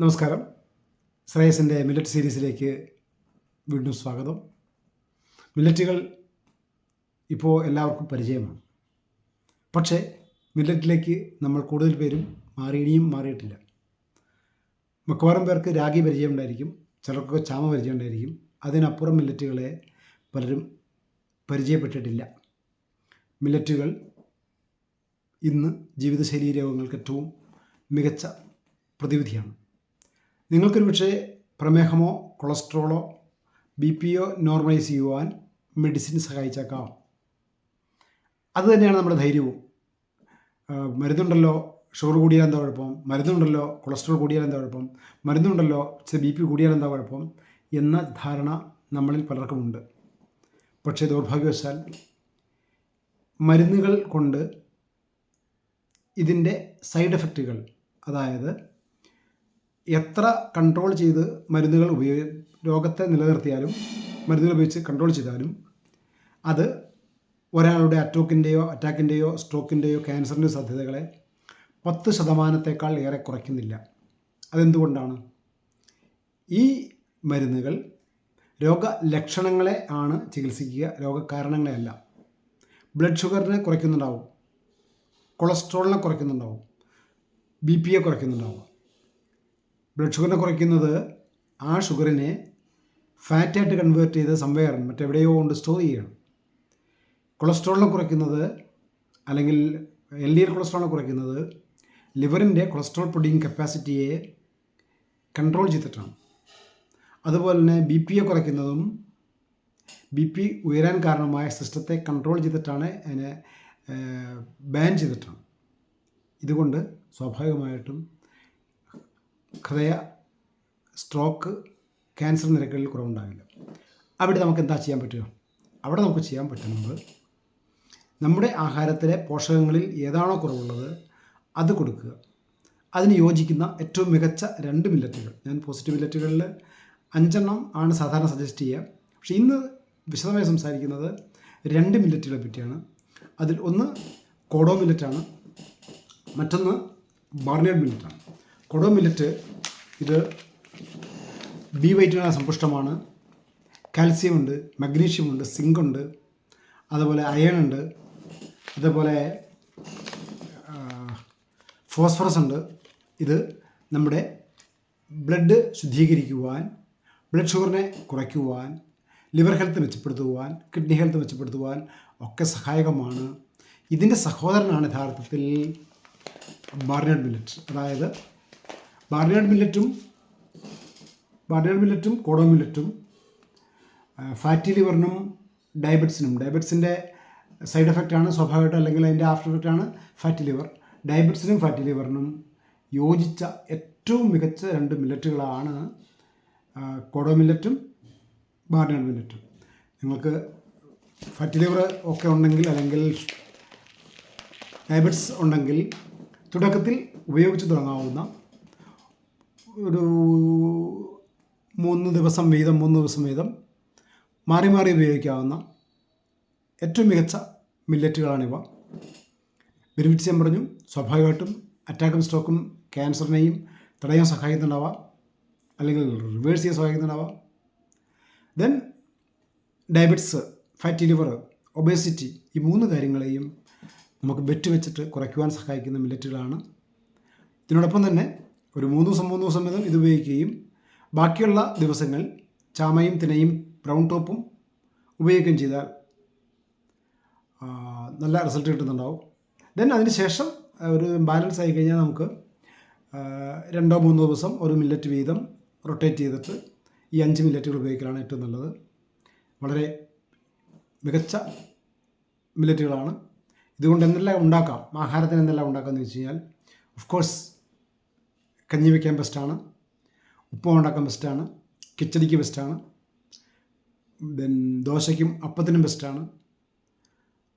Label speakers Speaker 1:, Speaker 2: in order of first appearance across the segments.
Speaker 1: നമസ്കാരം. ശ്രേയസിന്റെ മില്ലറ്റ് സീരീസിലേക്ക് വീണ്ടും സ്വാഗതം. മില്ലറ്റുകൾ ഇപ്പോൾ എല്ലാവർക്കും പരിചയമാണ്. പക്ഷേ മില്ലറ്റിലേക്ക് നമ്മൾ കൂടുതൽ പേരും മാറി ഇനിയും മാറിയിട്ടില്ല. മിക്കവാറും പേർക്ക് രാഗി പരിചയം ഉണ്ടായിരിക്കും ചിലർക്കൊക്കെ ചാമ പരിചയം ഉണ്ടായിരിക്കും. അതിനപ്പുറം മില്ലറ്റുകളെ പലരും പരിചയപ്പെട്ടിട്ടില്ല. മില്ലറ്റുകൾ ഇന്ന് ജീവിതശൈലീ രോഗങ്ങൾക്ക് ഏറ്റവും മികച്ച പ്രതിവിധിയാണ്. നിങ്ങൾക്കൊരു പക്ഷേ പ്രമേഹമോ കൊളസ്ട്രോളോ ബി പിയോ നോർമലൈസ് ചെയ്യുവാൻ മെഡിസിൻ സഹായിച്ചേക്കാം. അത് തന്നെയാണ് നമ്മുടെ ധൈര്യവും. മരുന്നുണ്ടല്ലോ ഷുഗർ കൂടിയാൽ എന്താ കുഴപ്പം? മരുന്നുണ്ടല്ലോ കൊളസ്ട്രോൾ കൂടിയാൽ എന്താ കുഴപ്പം? മരുന്നുണ്ടല്ലോ ബി പി കൂടിയാൽ എന്താ കുഴപ്പം? എന്ന ധാരണ നമ്മളിൽ പലർക്കുമുണ്ട്. പക്ഷേ ദൗർഭാഗ്യവശാൽ മരുന്നുകൾ കൊണ്ട് ഇതിന്റെ സൈഡ് എഫക്റ്റുകൾ അതായത് എത്ര കൺട്രോൾ ചെയ്ത് മരുന്നുകൾ ഉപയോഗ രോഗത്തെ നിലനിർത്തിയാലും മരുന്നുകൾ ഉപയോഗിച്ച് കൺട്രോൾ ചെയ്താലും അത് ഒരാളുടെ അറ്റോക്കിന്റെയോ അറ്റാക്കിന്റെയോ സ്ട്രോക്കിന്റെയോ ക്യാൻസറിന്റെ സാധ്യതകളെ പത്ത് ശതമാനത്തേക്കാൾ ഏറെ കുറയ്ക്കുന്നില്ല. അതെന്തുകൊണ്ടാണ്? ഈ മരുന്നുകൾ രോഗലക്ഷണങ്ങളെ ആണ് ചികിത്സിക്കുക രോഗകാരണങ്ങളെയല്ല ബ്ലഡ് ഷുഗറിനെ കുറയ്ക്കുന്നുണ്ടാവും. കൊളസ്ട്രോളിനെ കുറയ്ക്കുന്നുണ്ടാവും. ബി പിയെ കുറയ്ക്കുന്നുണ്ടാവും. ബ്ലഡ് ഷുഗറിനെ കുറയ്ക്കുന്നത് ആ ഷുഗറിനെ ഫാറ്റായിട്ട് കൺവേർട്ട് ചെയ്ത് സംവേർ മറ്റെവിടെയോ കൊണ്ട് സ്റ്റോർ ചെയ്യണം. കൊളസ്ട്രോളിനെ കുറയ്ക്കുന്നത് അല്ലെങ്കിൽ എൽ ഡി എൽ കൊളസ്ട്രോളിനെ കുറയ്ക്കുന്നത് ലിവറിന്റെ കൊളസ്ട്രോൾ പ്രൊഡ്യൂസിങ് കപ്പാസിറ്റിയെ കൺട്രോൾ ചെയ്തിട്ടാണ്. അതുപോലെ തന്നെ ബി പിയെ കുറയ്ക്കുന്നതും ബി പി ഉയരാൻ കാരണമായ സിസ്റ്റത്തെ കൺട്രോൾ ചെയ്തിട്ടാണ് അതിനെ ബാൻ ചെയ്തിട്ടാണ്. ഇതുകൊണ്ട് സ്വാഭാവികമായിട്ടും ഹൃദയ സ്ട്രോക്ക് ക്യാൻസർ നിരക്കുകളിൽ കുറവുണ്ടാകില്ല അവിടെ നമുക്ക് എന്താ ചെയ്യാൻ പറ്റുക? അവിടെ നമുക്ക് ചെയ്യാൻ പറ്റുന്നത് നമ്മുടെ ആഹാരത്തിലെ പോഷകങ്ങളിൽ ഏതാണോ കുറവുള്ളത് അത് കൊടുക്കുക. അതിന് യോജിക്കുന്ന ഏറ്റവും മികച്ച രണ്ട് മില്ലറ്റുകൾ. ഞാൻ പോസിറ്റീവ് മില്ലറ്റുകളിൽ അഞ്ചെണ്ണം ആണ് സാധാരണ സജസ്റ്റ് ചെയ്യുക. പക്ഷേ ഇന്ന് വിശദമായി സംസാരിക്കുന്നത് രണ്ട് മില്ലറ്റുകളെ പറ്റിയാണ്. അതിൽ ഒന്ന് കോഡോ മില്ലറ്റാണ്. മറ്റൊന്ന് ബാർണിയഡ് മില്ലറ്റാണ്. കൊടോ മില്ലറ്റ് ഇത് ബി വൈറ്റമിന സമ്പുഷ്ടമാണ്. കാൽസ്യം ഉണ്ട് മഗ്നീഷ്യം ഉണ്ട് സിങ്ക് ഉണ്ട് അതുപോലെ അയൺ ഉണ്ട് അതുപോലെ ഫോസ്ഫറസ് ഉണ്ട്. ഇത് നമ്മുടെ ബ്ലഡ് ശുദ്ധീകരിക്കുവാൻ ബ്ലഡ് ഷുഗറിനെ കുറയ്ക്കുവാൻ ലിവർ ഹെൽത്ത് മെച്ചപ്പെടുത്തുവാൻ കിഡ്നി ഹെൽത്ത് മെച്ചപ്പെടുത്തുവാൻ ഒക്കെ സഹായകമാണ്. ഇതിന്റെ സഹോദരനാണ് യഥാർത്ഥത്തിൽ ബാർണിയഡ് മില്ലറ്റ് അതായത് ബാർണിയഡ് മില്ലറ്റും ബാർണിയഡ് മില്ലറ്റും കോഡോ മില്ലറ്റും ഫാറ്റി ലിവറിനും ഡയബറ്റ്സിനും. ഡയബറ്റ്സിന്റെ സൈഡ് എഫക്റ്റാണ് സ്വാഭാവികമായിട്ടും അല്ലെങ്കിൽ അതിന്റെ ആഫ്റ്റർ എഫക്റ്റാണ് ഫാറ്റി ലിവർ. ഡയബറ്റ്സിനും ഫാറ്റി ലിവറിനും യോജിച്ച ഏറ്റവും മികച്ച രണ്ട് മില്ലറ്റുകളാണ് കോഡോ മില്ലറ്റും ബാർണിയഡ് മില്ലറ്റും. നിങ്ങൾക്ക് ഫാറ്റി ലിവർ ഒക്കെ ഉണ്ടെങ്കിൽ അല്ലെങ്കിൽ ഡയബറ്റ്സ് ഉണ്ടെങ്കിൽ തുടക്കത്തിൽ ഉപയോഗിച്ച് തുടങ്ങാവുന്ന ഒരു മൂന്ന് ദിവസം വീതം മൂന്ന് ദിവസം വീതം മാറി മാറി ഉപയോഗിക്കാവുന്ന ഏറ്റവും മികച്ച മില്ലറ്റുകളാണിവ ബെനിഫിറ്റ്സ് ഞാൻ പറഞ്ഞു സ്വാഭാവികമായിട്ടും അറ്റാക്കും സ്ട്രോക്കും ക്യാൻസറിനെയും തടയാൻ സഹായിക്കുന്നുണ്ടാവാം അല്ലെങ്കിൽ റിവേഴ്സ് ചെയ്യാൻ സഹായിക്കുന്നുണ്ടാവാം. Then diabetes fatty liver obesity ഈ മൂന്ന് കാര്യങ്ങളെയും നമുക്ക് വെറ്റ് വെച്ചിട്ട് കുറയ്ക്കുവാൻ സഹായിക്കുന്ന മില്ലറ്റുകളാണ് ഇതിനോടൊപ്പം തന്നെ ഒരു മൂന്ന് ദിവസം മൂന്ന് ദിവസം വീതം ഇത് ഉപയോഗിക്കുകയും ബാക്കിയുള്ള ദിവസങ്ങൾ ചാമയും തിനയും ബ്രൗൺ ടോപ്പും ഉപയോഗിക്കുകയും ചെയ്താൽ നല്ല റിസൾട്ട് കിട്ടുന്നുണ്ടാവും. ദെൻ അതിന് ശേഷം ഒരു ബാലൻസ് ആയി കഴിഞ്ഞാൽ നമുക്ക് രണ്ടോ മൂന്നോ ദിവസം ഒരു മില്ലറ്റ് വീതം റൊട്ടേറ്റ് ചെയ്തിട്ട് ഈ അഞ്ച് മില്ലറ്റുകൾ ഉപയോഗിക്കലാണ് ഏറ്റവും നല്ലത്. വളരെ മികച്ച മില്ലറ്റുകളാണ് ഇതുകൊണ്ട് എന്തെല്ലാം ഉണ്ടാക്കാം ആഹാരത്തിന് എന്തെല്ലാം ഉണ്ടാക്കാമെന്ന് വെച്ച് കഴിഞ്ഞാൽ ഓഫ് കോഴ്സ് കഞ്ഞി വയ്ക്കാൻ ബെസ്റ്റാണ് ഉപ്പ് ഉണ്ടാക്കാൻ ബെസ്റ്റാണ് കിച്ചടിക്ക് ബെസ്റ്റാണ് ദെൻ ദോശയ്ക്കും അപ്പത്തിനും ബെസ്റ്റാണ്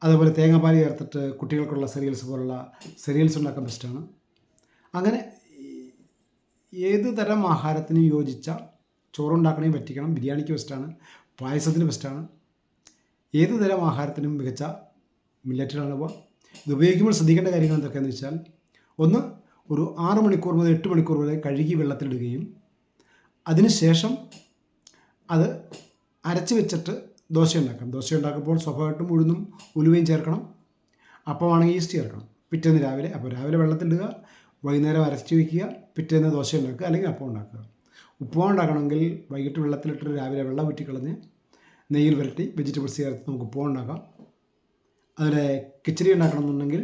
Speaker 1: അതേപോലെ തേങ്ങാപ്പാൽ ചേർത്തിട്ട് കുട്ടികൾക്കുള്ള സെറിയൽസ് പോലുള്ള സെറിയൽസ് ഉണ്ടാക്കാൻ ബെസ്റ്റാണ് അങ്ങനെ ഏത് തരം ആഹാരത്തിനും യോജിച്ച ചോറുണ്ടാക്കണേ പറ്റിക്കണം ബിരിയാണിക്ക് ബെസ്റ്റാണ് പായസത്തിന് ബെസ്റ്റാണ് ഏത് തരം ആഹാരത്തിനും മികച്ച മില്ലറ്റുകളാണ് ഇവ. ഇത് ഉപയോഗിക്കുമ്പോൾ ശ്രദ്ധിക്കേണ്ട കാര്യങ്ങൾ എന്തൊക്കെയാണെന്ന് വെച്ചാൽ ഒന്ന് ഒരു ആറ് മണിക്കൂർ മുതൽ എട്ട് മണിക്കൂർ വരെ കഴുകി വെള്ളത്തിലിടുകയും അതിനുശേഷം അത് അരച്ച് വെച്ചിട്ട് ദോശ ഉണ്ടാക്കാം ദോശ ഉണ്ടാക്കുമ്പോൾ സ്വാഭാവികമായിട്ടും ഉഴുന്നും ഉലുവയും ചേർക്കണം. അപ്പമാണെങ്കിൽ ഈസ്റ്റ് ചേർക്കണം. പിറ്റേന്ന് രാവിലെ അപ്പോൾ രാവിലെ വെള്ളത്തിലിടുക വൈകുന്നേരം അരച്ച് വയ്ക്കുക പിറ്റേന്ന് ദോശ ഉണ്ടാക്കുക അല്ലെങ്കിൽ അപ്പം ഉണ്ടാക്കുക. ഉപ്പുമാവ് ഉണ്ടാക്കണമെങ്കിൽ വൈകിട്ട് വെള്ളത്തിലിട്ട് രാവിലെ വെള്ളം ഊറ്റിക്കളഞ്ഞ് നെയ്യിൽ വരട്ടി വെജിറ്റബിൾസ് ചേർത്ത് നമുക്ക് ഉപ്പുമാവ് ഉണ്ടാക്കാം. അതുപോലെ കിച്ചടി ഉണ്ടാക്കണമെന്നുണ്ടെങ്കിൽ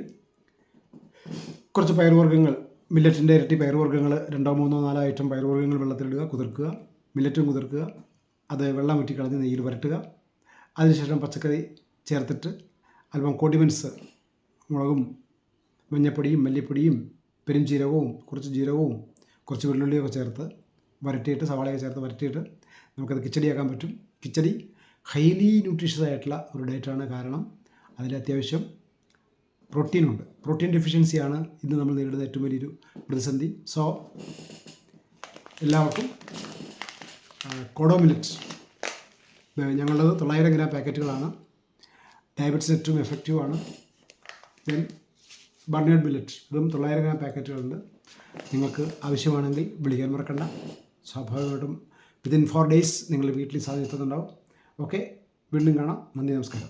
Speaker 1: കുറച്ച് പയറുവർഗങ്ങൾ മില്ലറ്റിന്റെ ഇരട്ടി പയറുവർഗങ്ങൾ രണ്ടോ മൂന്നോ നാലോ ഐറ്റം പയറുവർഗങ്ങൾ വെള്ളത്തിലിടുക കുതിർക്കുക മില്ലറ്റും കുതിർക്കുക അത് വെള്ളം ഊറ്റിക്കളഞ്ഞ് നെയ്യിൽ വരട്ടുക. അതിനുശേഷം പച്ചക്കറി ചേർത്തിട്ട് അല്പം കോഡിമെൻസ് മുളകും മഞ്ഞപ്പൊടിയും മല്ലിപ്പൊടിയും പെരുംജീരകവും കുറച്ച് ജീരകവും കുറച്ച് വെള്ളുള്ളിയൊക്കെ ചേർത്ത് വരട്ടിയിട്ട് സവാളയൊക്കെ ചേർത്ത് വരട്ടിയിട്ട് നമുക്കത് കിച്ചടിയാക്കാൻ പറ്റും. കിച്ചടി ഹൈലി ന്യൂട്രീഷ്യസ് ആയിട്ടുള്ള ഒരു ഡയറ്റാണ് കാരണം അതിൽ അത്യാവശ്യം പ്രോട്ടീനുണ്ട്. പ്രോട്ടീൻ ഡെഫിഷ്യൻസിയാണ് ഇന്ന് നമ്മൾ നേരിടുന്ന ഏറ്റവും വലിയൊരു പ്രതിസന്ധി. സോ എല്ലാവർക്കും കോഡോ ഞങ്ങളുടെ തൊള്ളായിരം ഗ്രാം പാക്കറ്റുകളാണ്. ഡയബറ്റിസ് ഏറ്റവും എഫക്റ്റീവ് ആണ്. ദെൻ ബർണേഡ് മില്ലറ്റ് ഇതും തൊള്ളായിരം ഗ്രാം പാക്കറ്റുകളുണ്ട്. നിങ്ങൾക്ക് ആവശ്യമാണെങ്കിൽ വിളിക്കാൻ മറക്കണ്ട. സ്വാഭാവികമായിട്ടും വിതിൻ ഫോർ ഡേയ്സ് നിങ്ങൾ വീട്ടിൽ സാധ്യത എത്തുന്നുണ്ടാവും ഓക്കെ വീണ്ടും കാണാം. നന്ദി നമസ്കാരം.